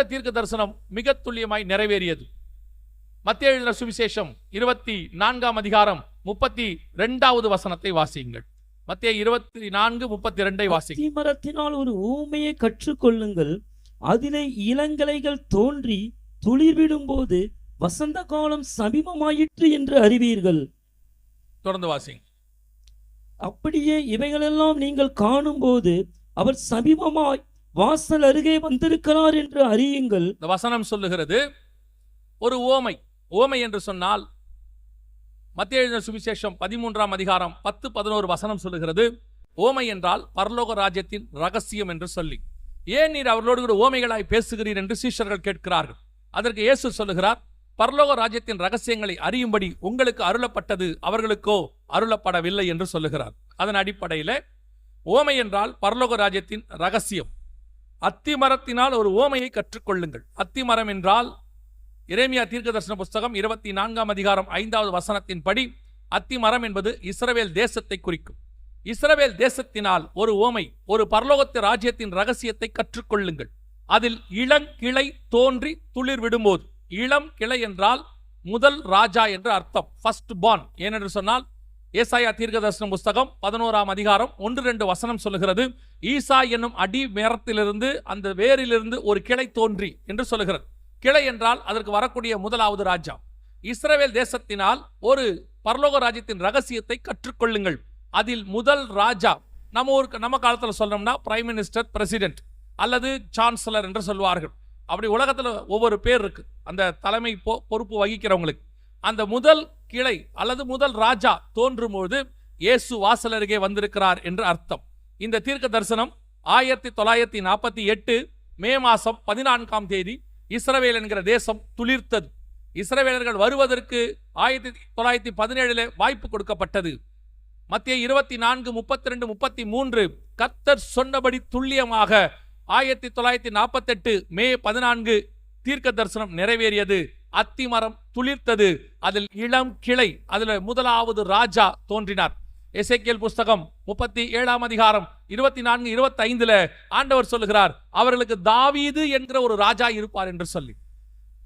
அடுத்த தீர்க்க தரிசனம் மிக துல்லியமாய் நிறைவேறியது. மத்திய எழுதின சுவிசேஷம் இருபத்தி நான்காம் அதிகாரம் முப்பத்தி ரெண்டாவது வசனத்தை வாசியுங்கள். மத்திய இருபத்தி நான்கு முப்பத்தி ரெண்டை வாசிங்க அத்திமரத்தினால் ஒரு ஊமையை கற்றுக்கொள்ளுங்கள். அதிலே இளங்கலைகள் தோன்றி துளிர்விடும் போது வசந்த காலம் சமீபமாயிற்று என்று அறிவீர்கள். தொடர்ந்து வாசிங்க அப்படியே இவைகளெல்லாம் நீங்கள் காணும்போது அவர் சமீபமாய் வாசல் அருகே வந்திருக்கிறார் என்று அறியுங்கள். இந்த வசனம் சொல்லுகிறது ஒரு ஓமை ஓமை என்று சொன்னால் மத்திய எழுதின சுவிசேஷம் பதிமூன்றாம் அதிகாரம் பத்து பதினோரு வசனம் சொல்லுகிறது ஓமை என்றால் பரலோக ராஜ்யத்தின் ரகசியம் என்று சொல்லி. ஏன் நீர் அவர்களோடு கூட ஓமைகளாய் பேசுகிறீர் என்று சீஷர்கள் கேட்கிறார்கள். அதற்கு இயேசு சொல்லுகிறார் பரலோக ராஜ்யத்தின் ரகசியங்களை அறியும்படி உங்களுக்கு அருளப்பட்டது அவர்களுக்கோ அருளப்படவில்லை என்று சொல்லுகிறார். அதன் அடிப்படையில் ஓமை என்றால் பரலோக ராஜ்யத்தின் ரகசியம். அத்திமரத்தினால் ஒரு ஓமையை கற்றுக்கொள்ளுங்கள். அத்திமரம் என்றால் எரேமியா தீர்க்கதர்சன புஸ்தகம் இருபத்தி நான்காம் அதிகாரம் ஐந்தாவது வசனத்தின்படி அத்திமரம் என்பது இஸ்ரவேல் தேசத்தை குறிக்கும். இஸ்ரவேல் தேசத்தினால் ஒரு ஓமை ஒரு பரலோகத்து ராஜ்யத்தின் ரகசியத்தை கற்றுக்கொள்ளுங்கள். அதில் இளங்கிளை தோன்றி துளிர் விடும்போது. இளம் கிளை என்றால் முதல் ராஜா என்று அர்த்தம். ஃபர்ஸ்ட் பார்ன் ஏனென்று சொன்னால் ஏசாயா தீர்க்கதர்சனம் புஸ்தகம் பதினோராம் அதிகாரம் ஒன்று ரெண்டு வசனம் சொல்லுகிறது. ஈசா என்னும் அடி மரத்திலிருந்து அந்த வேரிலிருந்து ஒரு கிளை தோன்றி என்று சொல்லுகிறது. கிளை என்றால் அதற்கு வரக்கூடிய முதலாவது ராஜா. இஸ்ரவேல் தேசத்தினால் ஒரு பரலோக ராஜ்யத்தின் ரகசியத்தை கற்றுக்கொள்ளுங்கள். அதில் முதல் ராஜா நம்ம ஊருக்கு நம்ம காலத்தில் சொல்லணும்னா பிரைம் மினிஸ்டர் பிரசிடென்ட் அல்லது சான்சலர் என்று சொல்வார்கள் அப்படி உலகத்தில் ஒவ்வொரு பேர் இருக்கு. அந்த தலைமை பொ- பொறுப்பு வகிக்கிறவங்களுக்கு. அந்த முதல் கிளை அல்லது முதல் ராஜா தோன்றும் இயேசு வாசல் அருகே வந்திருக்கிறார் என்று அர்த்தம். இந்த தீர்க்க தரிசனம் ஆயிரத்தி தொள்ளாயிரத்தி நாற்பத்தி எட்டு மே மாசம் பதினான்காம் தேதி இஸ்ரவேல் என்கிற தேசம் துளிர்த்தது. இஸ்ரவேலர்கள் வருவதற்கு ஆயிரத்தி தொள்ளாயிரத்தி பதினேழுல வாய்ப்பு கொடுக்கப்பட்டது. மத்திய இருபத்தி நான்கு முப்பத்தி ரெண்டு முப்பத்தி மூன்று கத்தர் சொன்னபடி துல்லியமாக ஆயிரத்தி தொள்ளாயிரத்தி நாற்பத்தெட்டு மே பதினான்கு தீர்க்க தரிசனம் நிறைவேறியது. அத்திமரம் துளிர்த்தது. அதில் இளம் கிளை அதுல முதலாவது ராஜா தோன்றினார். எசேக்கியேல் புஸ்தகம் முப்பத்தி ஏழாம் அதிகாரம் இருபத்தி நான்கு இருபத்தி ஐந்துல ஆண்டவர் சொல்லுகிறார் அவர்களுக்கு தாவீது என்கிற ஒரு ராஜா இருப்பார் என்று சொல்லி.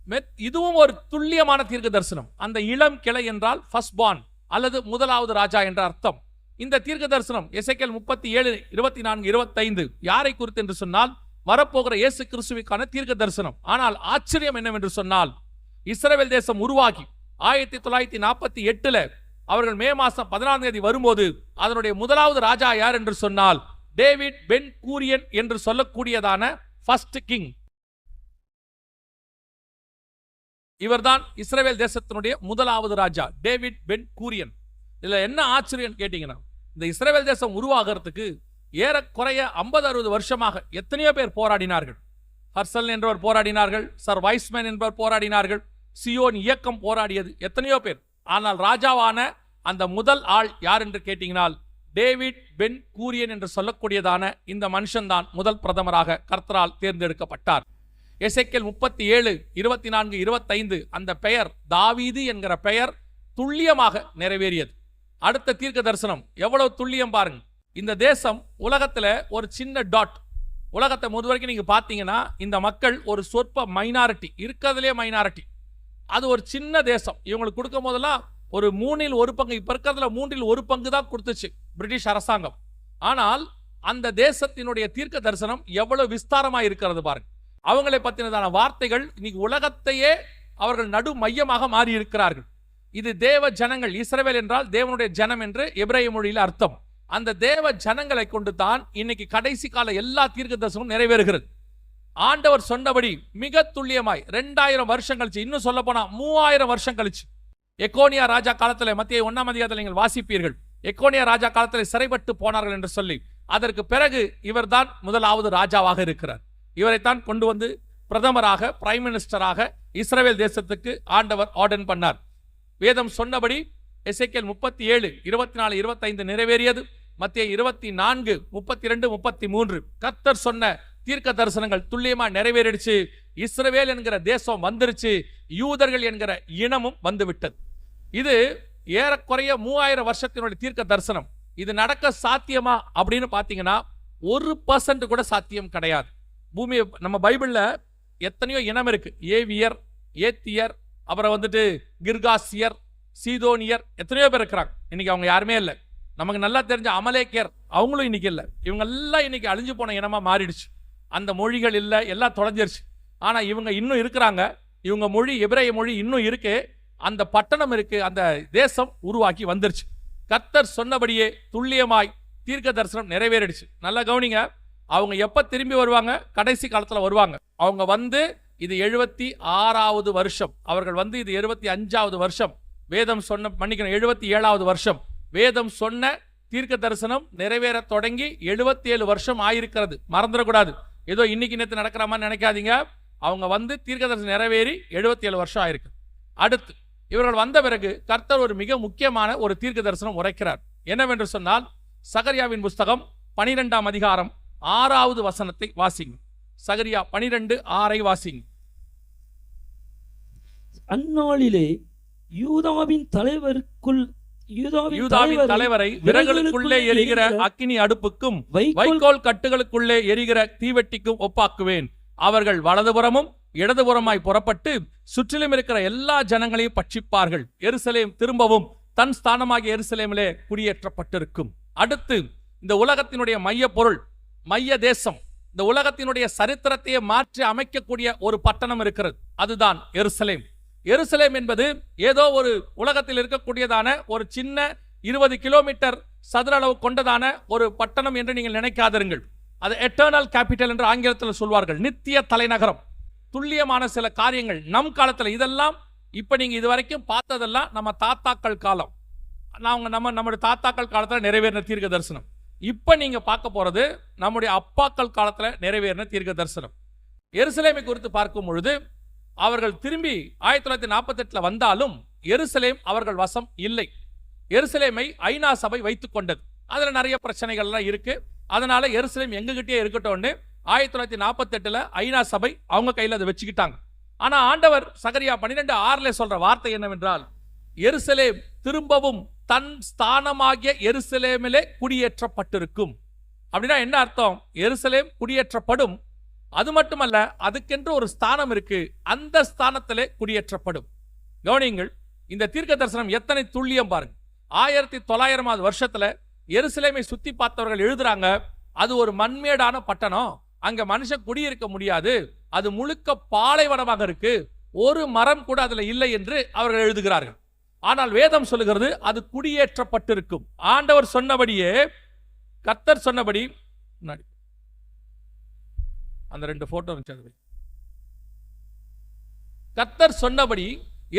மெத்- இதுவும் ஒரு துல்லியமான தீர்க்க தரிசனம் அந்த இளம் கிளை என்றால் ஃபர்ஸ்ட் பான் அல்லது முதலாவது ராஜா என்ற அர்த்தம். இந்த தீர்க்க தரிசனம் எசைக்கல் முப்பத்தி ஏழு இருபத்தி நான்கு இருபத்தைந்து யாரை குறித்து என்று சொன்னால் வரப்போகிற இயேசு கிறிஸ்துவுக்கான தீர்க்க தரிசனம் ஆனால் ஆச்சரியம் என்னவென்று சொன்னால் இஸ்ரேல் தேசம் உருவாகி ஆயிரத்தி தொள்ளாயிரத்தி நாற்பத்தி எட்டுல அவர்கள் மே மாசம் பதினாறாம் தேதி வரும்போது அதனுடைய முதலாவது ராஜா யார் என்று சொன்னால் டேவிட் பென் கூரியன் என்று சொல்லக்கூடியதான ஃபர்ஸ்ட் கிங். இவர்தான் இஸ்ரேல் தேசத்தினுடைய முதலாவது ராஜா டேவிட் பென் கூரியன். இதுல என்ன ஆச்சரியம் கேட்டீங்கன்னா இந்த இஸ்ரேல் தேசம் உருவாகிறதுக்கு ஏறக்குறைய ஐம்பது அறுபது வருஷமாக எத்தனையோ பேர் போராடினார்கள். ஹர்சல் என்பவர் போராடினார்கள் சர் வைஸ்மேன் என்பவர் போராடினார்கள் சியோன் இயக்கம் போராடியது எத்தனையோ பேர். ஆனால் ராஜாவான அந்த முதல் ஆள் யார் என்று கேட்டீங்கனால் டேவிட் பென் கூரியன் என்று சொல்லக்கூடியதான இந்த மனுஷன்தான் முதல் பிரதமராக கர்த்தரால் தேர்ந்தெடுக்கப்பட்டார். எசேக்கியேல் முப்பத்தி ஏழு இருபத்தி நான்கு இருபத்தைந்து அந்த பெயர் தாவீது என்கிற பெயர் துல்லியமாக நிறைவேறியது. அடுத்த தீர்க்க தரிசனம் எவ்வளவு துல்லியம் பாருங்க. இந்த தேசம் உலகத்துல ஒரு சின்ன டாட். உலகத்தை முது வரைக்கும் நீங்க பார்த்தீங்கன்னா இந்த மக்கள் ஒரு சொற்ப மைனாரிட்டி இருக்கிறதுலே மைனாரிட்டி அது ஒரு சின்ன தேசம். இவங்களுக்கு கொடுக்கும் போதெல்லாம் ஒரு மூணில் ஒரு பங்கு இப்ப இருக்கிறதுல மூன்றில் ஒரு பங்கு தான் கொடுத்துச்சு பிரிட்டிஷ் அரசாங்கம். ஆனால் அந்த தேசத்தினுடைய தீர்க்க தரிசனம் எவ்வளவு விஸ்தாரமாக இருக்கிறது பாருங்க. அவங்களை பத்தினதான வார்த்தைகள் இன்னைக்கு உலகத்தையே அவர்கள் நடு மையமாக மாறி இருக்கிறார்கள். இது தேவ ஜனங்கள் இஸ்ரவேல் என்றால் தேவனுடைய ஜனம் என்று எபிரேய மொழியில் அர்த்தம். அந்த தேவ ஜனங்களை கொண்டு தான் இன்னைக்கு கடைசி கால எல்லா தீர்க்க தரிசனமும் நிறைவேறுகிறது. ஆண்டவர் சொன்னபடி மிக துல்லியமாய் ரெண்டாயிரம் வருஷம் கழிச்சு இன்னும் சொல்ல போனா மூவாயிரம் வருஷம் கழிச்சு எக்கோனியா ராஜா காலத்துல மத்திய ஒன்னாம் அதிகாரத்தில் நீங்கள் வாசிப்பீர்கள். எக்கோனியா ராஜா காலத்தில் சிறைப்பட்டு போனார்கள் என்று சொல்லி அதற்கு பிறகு இவர்தான் முதலாவது ராஜாவாக இருக்கிறார். இவரைத்தான் கொண்டு வந்து பிரதமராக பிரைம் மினிஸ்டராக இஸ்ரேல் தேசத்துக்கு ஆண்டவர் ஆர்டன் பண்ணார். வேதம் சொன்னபடி எசேக்கியேல் முப்பத்தி ஏழு இருபத்தி நாலு இருபத்தைந்து நிறைவேறியது. மத்திய இருபத்தி நான்கு முப்பத்தி ரெண்டு முப்பத்தி மூன்று கத்தர் சொன்ன தீர்க்க தரிசனங்கள் துல்லியமா நிறைவேறிடுச்சு. இஸ்ரவேல் என்கிற தேசம் வந்துருச்சு. யூதர்கள் என்கிற இனமும் வந்து விட்டது இது ஏறக்குறைய மூவாயிரம் வருஷத்தினுடைய தீர்க்க தரிசனம் இது நடக்க சாத்தியமா அப்படின்னு பார்த்தீங்கன்னா ஒரு பர்சன்ட் கூட சாத்தியம் கிடையாது. பூமியை நம்ம பைபிளில் எத்தனையோ இனம் இருக்கு. ஏவியர் ஏத்தியர் அப்புறம் வந்துட்டு கிர்காசியர் சீதோனியர் எத்தனையோ பேர் இருக்கிறாங்க. இன்னைக்கு அவங்க யாருமே இல்லை. நமக்கு நல்லா தெரிஞ்ச அமலேக்கியர் அவங்களும் இன்னைக்கு இல்லை. இவங்க எல்லாம் இன்னைக்கு அழிஞ்சு போன இனமா மாறிடுச்சு. அந்த மொழிகள் இல்லை எல்லாம் தொலைஞ்சிருச்சு. ஆனா இவங்க இன்னும் இருக்கிறாங்க. இவங்க மொழி எபிரேய மொழி இன்னும் இருக்கு. அந்த பட்டணம் இருக்கு அந்த தேசம் உருவாக்கி வந்துருச்சு. கர்த்தர் சொன்னபடியே துல்லியமாய் தீர்க்க தரிசனம் நிறைவேறிடுச்சு. நல்லா கவனிங்க. அவங்க எப்போ திரும்பி வருவாங்க? கடைசி காலத்தில் வருவாங்க. அவங்க வந்து இது எழுபத்தி ஆறாவது வருஷம். அவர்கள் வந்து இது எழுபத்தி அஞ்சாவது வருஷம். வேதம் சொன்ன மன்னிக்கணும் எழுபத்தி ஏழாவது வருஷம். வேதம் சொன்ன தீர்க்க தரிசனம் நிறைவேற தொடங்கி எழுபத்தி ஏழு வருஷம் ஆயிருக்கிறது. மறந்துடக்கூடாது ஏதோ இன்னைக்கு நேற்று நடக்கிற மாதிரி நினைக்காதீங்க. அவங்க வந்து தீர்க்க தரிசனம் நிறைவேறி எழுபத்தி ஏழு வருஷம் ஆயிருக்கு. அடுத்து இவர்கள் வந்த பிறகு கர்த்தர் ஒரு மிக முக்கியமான ஒரு தீர்க்க தரிசனம் உரைக்கிறார். என்னவென்று சொன்னால் சகரியாவின் புஸ்தகம் பனிரெண்டாம் அதிகாரம் ஆறாவது வசனத்தை வாசிங்க. சகரியா பனிரெண்டு ஆறை வாசிங்க. அந்நாளிலே யூதாவின் தலைவருக்குள் யூதாவின் தலைவரை விறகுகளுக்குள்ளே எரிகிற அக்கினி அடுப்புக்கும் வைக்கோல் கட்டுகளுக்குள்ளே எரிகிற தீவெட்டிக்கும் ஒப்பாக்குவேன். அவர்கள் வலதுபுறமும் இடதுபுறமாய் புறப்பட்டு சுற்றிலும் இருக்கிற எல்லா ஜனங்களையும் பட்சிப்பார்கள். எருசலேம் திரும்பவும் தன் ஸ்தானமாகிய எருசலேமிலே குடியேற்றப்பட்டிருக்கும். அடுத்து இந்த உலகத்தினுடைய மைய பொருள் மைய தேசம். இந்த உலகத்தினுடைய சரித்திரத்தையே மாற்றி அமைக்கக்கூடிய ஒரு பட்டணம் இருக்கிறது. அதுதான் எருசலேம். எருசலேம் என்பது ஏதோ ஒரு உலகத்தில் இருக்கக்கூடியதான ஒரு சின்ன இருபது கிலோமீட்டர் சதுர அளவு கொண்டதான ஒரு பட்டணம் என்று நீங்கள் நினைக்காதருங்கள். அது எட்டர்னல் கேபிட்டல் என்று ஆங்கிலத்தில் சொல்வார்கள். நித்திய தலைநகரம். துல்லியமான சில காரியங்கள் நம் காலத்தில். இதெல்லாம் இப்போ நீங்கள் இது இதுவரைக்கும் பார்த்ததெல்லாம் நம்ம தாத்தாக்கள் காலம். நாங்கள் நம்ம நம்முடைய தாத்தாக்கள் காலத்தில் நிறைவேறின தீர்க்க தரிசனம். இப்போ நீங்கள் பார்க்க போகிறது நம்முடைய அப்பாக்கள் காலத்தில் நிறைவேறின தீர்க்க தரிசனம். எருசலேமை குறித்து பார்க்கும் பொழுது அவர்கள் திரும்பி ஆயிரத்தி தொள்ளாயிரத்தி நாற்பத்தெட்டுல வந்தாலும் எருசலேம் அவர்கள் வசம் இல்லை. எருசலேமை ஐநா சபை வைத்துக் கொண்டது. அதுல நிறைய பிரச்சனைகள்லாம் இருக்கு. அதனால எருசலேம் எங்ககிட்டயே இருக்கட்டும்னு ஆயிரத்தி தொள்ளாயிரத்தி நாற்பத்தெட்டுல ஐநா சபை அவங்க கையில அதை வச்சுக்கிட்டாங்க. ஆனா ஆண்டவர் சகரியா பன்னிரெண்டு ஆறுல சொல்ற வார்த்தை என்னவென்றால் எருசலேம் திரும்பவும் தன் ஸ்தானமாகிய எருசலேமிலே குடியேற்றப்பட்டிருக்கும். அப்படின்னா என்ன அர்த்தம்? எருசலேம் குடியேற்றப்படும் அது மட்டுமல்ல அதுக்கென்று ஒரு ஸ்தானம் இருக்கு. அந்த ஸ்தானத்திலே குடியேற்றப்படும். கவனியுங்கள் இந்த தீர்க்க தரிசனம் எத்தனை துல்லியம் பாருங்க. ஆயிரத்தி தொள்ளாயிரமாவது வருஷத்துல எருசலேமை சுத்தி பார்த்தவர்கள் எழுதுறாங்க அது ஒரு மண்மேடான பட்டணம். அங்க மனுஷன் குடியிருக்க முடியாது. அது முழுக்க பாலைவனமாக இருக்கு. ஒரு மரம் கூட அதுல இல்லை என்று அவர்கள் எழுதுகிறார்கள். ஆனால் வேதம் சொல்லுகிறது அது குடியேற்றப்பட்டிருக்கும். ஆண்டவர் சொன்னபடியே கர்த்தர் சொன்னபடி முன்னாடி. அந்த ரெண்டு போட்டோ இருந்துச்சு அது கத்தர் சொன்னபடி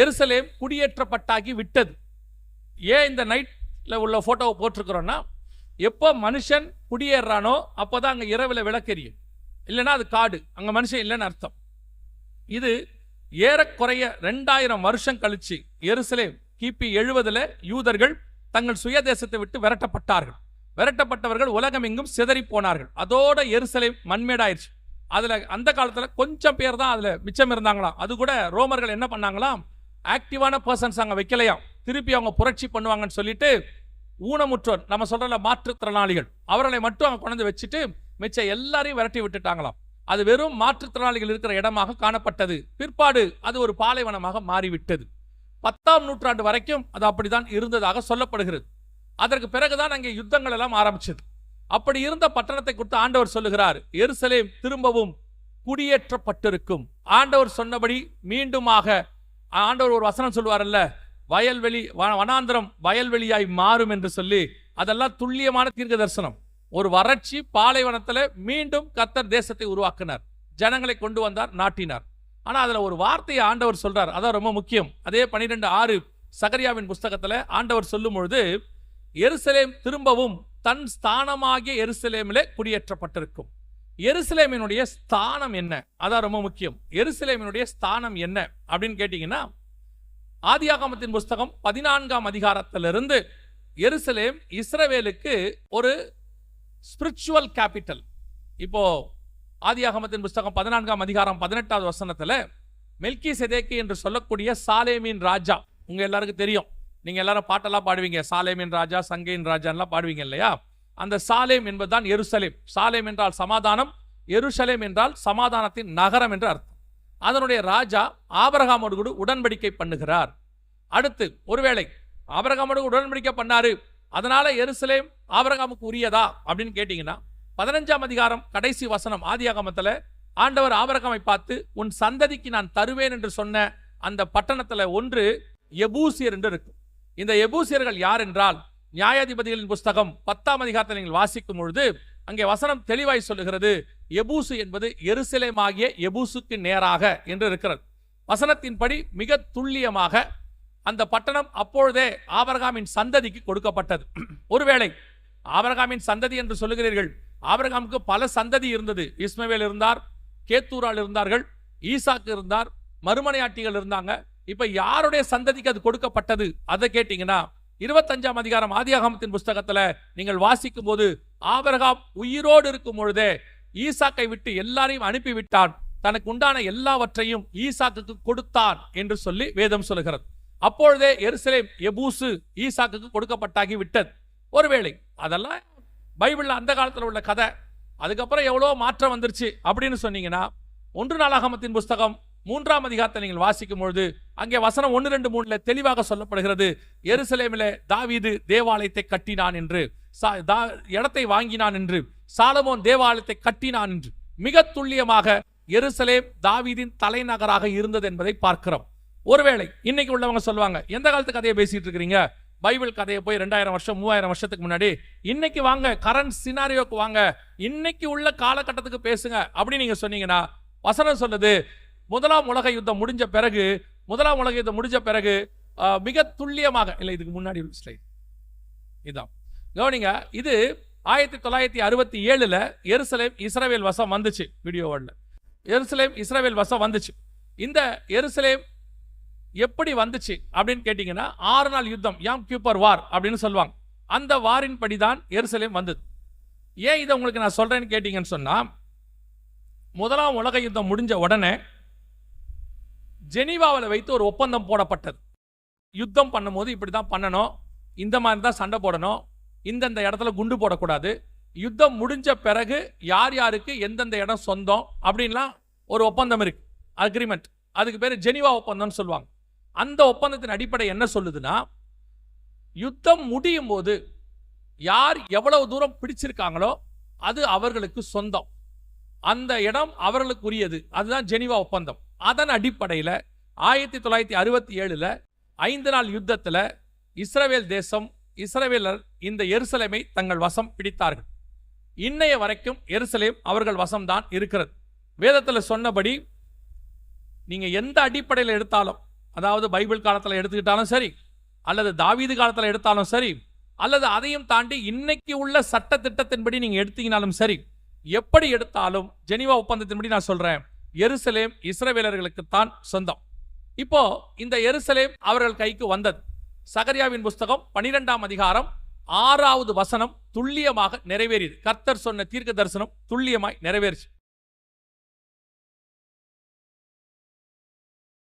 எருசலேம் குடியேற்றப்பட்டாகி விட்டது. ஏன் இந்த நைட்டில் உள்ள ஃபோட்டோவை போட்டிருக்கிறோன்னா எப்போ மனுஷன் குடியேறானோ அப்போதான் அங்கே இரவில் விளக்கெரியும். இல்லைன்னா அது காடு. அங்க மனுஷன் இல்லைன்னு அர்த்தம். இது ஏறக்குறைய ரெண்டாயிரம் வருஷம் கழிச்சு எருசலேம் கிபி எழுபதில் யூதர்கள் தங்கள் சுயதேசத்தை விட்டு விரட்டப்பட்டார்கள். விரட்டப்பட்டவர்கள் உலகமெங்கும் சிதறி போனார்கள். அதோட எருசலேம் மண்மேடாயிருச்சு. அதுல அந்த காலத்துல கொஞ்சம் பேர் தான் அதுல மிச்சம் இருந்தாங்களாம். அது கூட ரோமர்கள் என்ன பண்ணாங்களாம்? ஆக்டிவான பர்சன்ஸ் அங்க வைக்கலையாம் திருப்பி அவங்க புரட்சி பண்ணுவாங்கன்னு சொல்லிட்டு ஊனமுற்றோர் நம்ம சொல்றல மாற்றுத்திறனாளிகள் அவர்களை மட்டும் அவங்க கொண்டு வச்சுட்டு மிச்சம் எல்லாரையும் விரட்டி விட்டுட்டாங்களாம். அது வெறும் மாற்றுத்திறனாளிகள் இருக்கிற இடமாக காணப்பட்டது. பிற்பாடு அது ஒரு பாலைவனமாக மாறிவிட்டது. பத்தாம் நூற்றாண்டு வரைக்கும் அது அப்படிதான் இருந்ததாக சொல்லப்படுகிறது. அதற்கு பிறகுதான் அங்கே யுத்தங்கள் எல்லாம் ஆரம்பிச்சது. அப்படி இருந்த பட்டணத்தை கொடுத்து ஆண்டவர் சொல்லுகிறார் எருசலேம் திரும்பவும் குடியேற்றப்பட்டிருக்கும். ஆண்டவர் சொன்னபடி மீண்டுமாக ஆண்டவர் ஒரு வசனம் சொல்லுவார்ல வயல்வெளி வ- வனாந்திரம் வயல்வெளியாய் மாறும் என்று சொல்லி அதெல்லாம் துல்லியமான தீர்க்க தரிசனம் ஒரு வறட்சி பாலைவனத்துல மீண்டும் கத்தர் தேசத்தை உருவாக்கினார். ஜனங்களை கொண்டு வந்தார் நாட்டினார். ஆனா அதுல ஒரு வார்த்தையை ஆண்டவர் சொல்றார் அதான் ரொம்ப முக்கியம். அதே பனிரெண்டு ஆறு சகரியாவின் புஸ்தகத்துல ஆண்டவர் சொல்லும் பொழுது எருசலேம் திரும்பவும் தன் ஸ்தானமாகிய எருசலேமிலே குடியேற்றப்பட்டிருக்கும். எருசலேமினுடைய ஸ்தானம் என்ன? அதான் ரொம்ப முக்கியம். எருசலேமினுடைய ஸ்தானம் என்ன? அப்படின்னு கேட்டீங்கன்னா ஆதியாகமத்தின் புஸ்தகம் பதினான்காம் அதிகாரத்திலிருந்து எருசலேம் இஸ்ரவேலுக்கு ஒரு ஸ்பிரிச்சுவல் கேபிட்டல் இப்போ ஆதியாகமத்தின் புஸ்தகம் பதினான்காம் அதிகாரம் பதினெட்டாவது வசனத்தில் மெல்கி செதேக்கி என்று சொல்லக்கூடிய சாலேமின் ராஜா. உங்கள் எல்லாருக்கும் தெரியும். நீங்கள் எல்லாரும் பாட்டெல்லாம் பாடுவீங்க. சாலேமின் ராஜா சங்கையின் ராஜான்லாம் பாடுவீங்க இல்லையா? அந்த சாலேம் என்பதுதான் எருசலேம். சாலேம் என்றால் சமாதானம் எருசலேம் என்றால் சமாதானத்தின் நகரம் என்று அர்த்தம். அதனுடைய ராஜா ஆபரகாமோடு கூட உடன்படிக்கை பண்ணுகிறார். அடுத்து ஒருவேளை ஆபரகாமோடு உடன்படிக்கை பண்ணாரு. அதனால எருசலேம் ஆபரகாமுக்கு உரியதா? அப்படின்னு கேட்டீங்கன்னா பதினஞ்சாம் அதிகாரம் கடைசி வசனம் ஆதியாகமத்தில் ஆண்டவர் ஆபரகாமை பார்த்து உன் சந்ததிக்கு நான் தருவேன் என்று சொன்ன அந்த பட்டணத்தில் ஒன்று எபூசியர் என்று இருக்கும். இந்த எபூசியர்கள் யார் என்றால் நியாயாதிபதிகளின் புஸ்தகம் பத்தாம் அதிகாரத்தை நீங்கள் வாசிக்கும் பொழுது அங்கே வசனம் தெளிவாய் சொல்லுகிறது. எபூசு என்பது எருசலேமாகிய எபூசுக்கு நேராக என்று இருக்கிறது. வசனத்தின்படி மிக துல்லியமாக அந்த பட்டணம் அப்பொழுதே ஆபரகாமின் சந்ததிக்கு கொடுக்கப்பட்டது. ஒருவேளை ஆபரகாமின் சந்ததி என்று சொல்லுகிறீர்கள். ஆபரகாமுக்கு பல சந்ததி இருந்தது. இஸ்மவேல் இருந்தார் கேத்தூரால் இருந்தார்கள் ஈசாக்கு இருந்தார் மறுமனையாட்டிகள் இருந்தாங்க. இப்ப யாருடைய சந்ததிக்கு அது கொடுக்கப்பட்டது? அதை கேட்டீங்கன்னா இருபத்தஞ்சாம் அதிகாரம் ஆதியாகமத்தின் புஸ்தகத்துல நீங்கள் வாசிக்கும் போது ஆபரகாம் உயிரோடு இருக்கும் பொழுதே ஈசாக்கை விட்டு எல்லாரையும் அனுப்பிவிட்டான். தனக்கு உண்டான எல்லாவற்றையும் ஈசாக்கு கொடுத்தான் என்று சொல்லி வேதம் சொல்லுகிறது. அப்பொழுதே எருசலேம் எபூசு ஈசாக்கு கொடுக்கப்பட்டாகி விட்டது. ஒருவேளை அதெல்லாம் பைபிள்ல அந்த காலத்தில் உள்ள கதை அதுக்கப்புறம் எவ்வளோ மாற்றம் வந்துருச்சு அப்படின்னு சொன்னீங்கன்னா ஒன்று நாளாகமத்தின் புஸ்தகம் மூன்றாம் அதிகாரத்தை நீங்கள் வாசிக்கும் பொழுது அங்கே வசனம் ஒன்று ரெண்டு மூணுல தெளிவாக சொல்லப்படுகிறது எருசலேமிலே தாவீது தேவாலயத்தை கட்டினான் என்று சா- தா- இடத்தை வாங்கினான் என்று சாலமோன் தேவாலயத்தை கட்டினான் என்று. மிக துல்லியமாக எருசலேம் தாவீதின் தலைநகராக இருந்தது என்பதை பார்க்கிறோம். ஒருவேளை இன்னைக்கு உள்ளவங்க சொல்லுவாங்க எந்த காலத்து கதையை பேசிட்டு இருக்கிறீங்க? பைபிள் கதையை போய் ரெண்டாயிரம் வருஷம் மூவாயிரம் வருஷத்துக்கு முன்னாடி இன்னைக்கு வாங்க கரண்ட் சினாரியோக்கு வாங்க இன்னைக்கு உள்ள காலகட்டத்துக்கு பேசுங்க. அப்படின்னு நீங்க சொன்னீங்கன்னா வசனம் சொல்லுது முதலாம் உலக யுத்தம் முடிஞ்ச பிறகு முதலாம் உலக யுத்தம் முடிஞ்ச பிறகு மிக துல்லியமாக இல்லை இதுக்கு முன்னாடி ஸ்லைட் இதான். கவனிங்க இது ஆயிரத்தி தொள்ளாயிரத்தி அறுபத்தி ஏழில் எருசலேம் இஸ்ரேவேல் வசம் வந்துச்சு வீடியோ வேர்ல்ட்ல எருசலேம் இஸ்ரேவேல் வசம் வந்துச்சு. இந்த எருசலேம் எப்படி வந்துச்சு அப்படின்னு கேட்டிங்கன்னா ஆறு நாள் யுத்தம் யாம் கியூப்பர் வார் அப்படின்னு சொல்லுவாங்க. அந்த வாரின் படி தான் எருசலேம் வந்தது. ஏன் இதை உங்களுக்கு நான் சொல்கிறேன்னு கேட்டிங்கன்னு சொன்னால் முதலாம் உலக யுத்தம் முடிஞ்ச உடனே ஜெனீவாவில் வைத்து ஒரு ஒப்பந்தம் போடப்பட்டது. யுத்தம் பண்ணும்போது இப்படி தான் பண்ணணும். இந்த மாதிரி தான் சண்டை போடணும். இந்தந்த இடத்துல குண்டு போடக்கூடாது. யுத்தம் முடிஞ்ச பிறகு யார் யாருக்கு எந்தெந்த இடம் சொந்தம் அப்படின்லாம் ஒரு ஒப்பந்தம் இருக்கு. அக்ரிமெண்ட் அதுக்கு பேர் ஜெனிவா ஒப்பந்தம்னு சொல்லுவாங்க. அந்த ஒப்பந்தத்தின் அடிப்படை என்ன சொல்லுதுன்னா யுத்தம் முடியும் போது யார் எவ்வளவு தூரம் பிடிச்சிருக்காங்களோ அது அவர்களுக்கு சொந்தம். அந்த இடம் அவர்களுக்குரியது. அதுதான் ஜெனிவா ஒப்பந்தம். அதன் அடிப்படையில் ஆயிரத்தி தொள்ளாயிரத்தி அறுபத்தி ஏழுல ஐந்து நாள் யுத்தத்தில் இஸ்ரவேல் தேசம் இஸ்ரவேலர் இந்த எருசலேமை தங்கள் வசம் பிடித்தார்கள். இன்னைய வரைக்கும் எருசலேம் அவர்கள் வசம்தான் இருக்கிறது. வேதத்தில் சொன்னபடி நீங்கள் எந்த அடிப்படையில் எடுத்தாலும் அதாவது பைபிள் காலத்தில் எடுத்துக்கிட்டாலும் சரி அல்லது தாவீது காலத்தில் எடுத்தாலும் சரி அல்லது அதையும் தாண்டி இன்னைக்கு உள்ள சட்ட திட்டத்தின்படி நீங்கள் எடுத்தீங்கனாலும் சரி எப்படி எடுத்தாலும் ஜெனிவா ஒப்பந்தத்தின்படி நான் சொல்கிறேன் எருசலேம் இஸ்ரவேலர்களுக்குத்தான் சொந்தம். இப்போ இந்த எருசலேம் அவர்கள் கைக்கு வந்தது. சகரியாவின் புஸ்தகம் பனிரெண்டாம் அதிகாரம் ஆறாவது வசனம் துல்லியமாக நிறைவேறியது. கர்த்தர் சொன்ன தீர்க்க தரிசனம் துல்லியமாய் நிறைவேறிச்சு.